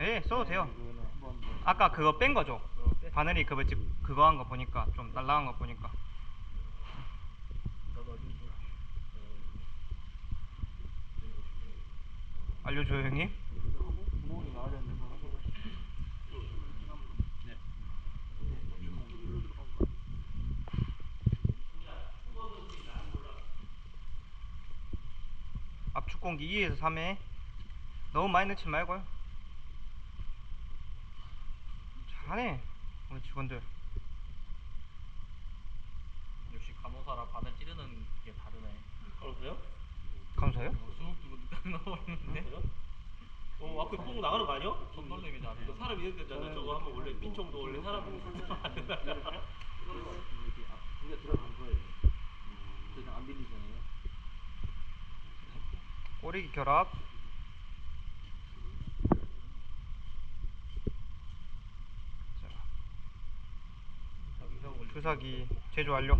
예, 써도 돼요. 아까 그거 뺀 거죠? 바늘이 그거 집 그거 한 거 보니까 좀 날라간 거 보니까. 알려줘요 형님. 압축 공기 2에서 3에 너무 많이 넣지 말고요. 하네 우리 직원들. 역시 간호사라 바늘 찌르는 게 다르네. 그러세요? 감사해요? 쑥 두고 딱 넣어버리는데. 그래요? 어 앞에 뽕 나가는 거 아니야? 잘해. 그 사람 이렇게 되잖아. 저거 하면 원래 빈총도 원래 사람 보고 하는 거 아니야? 이게 들어간 거예요. 그냥 안 밀리잖아요. 꼬리기 결합. 주사기 제조 완료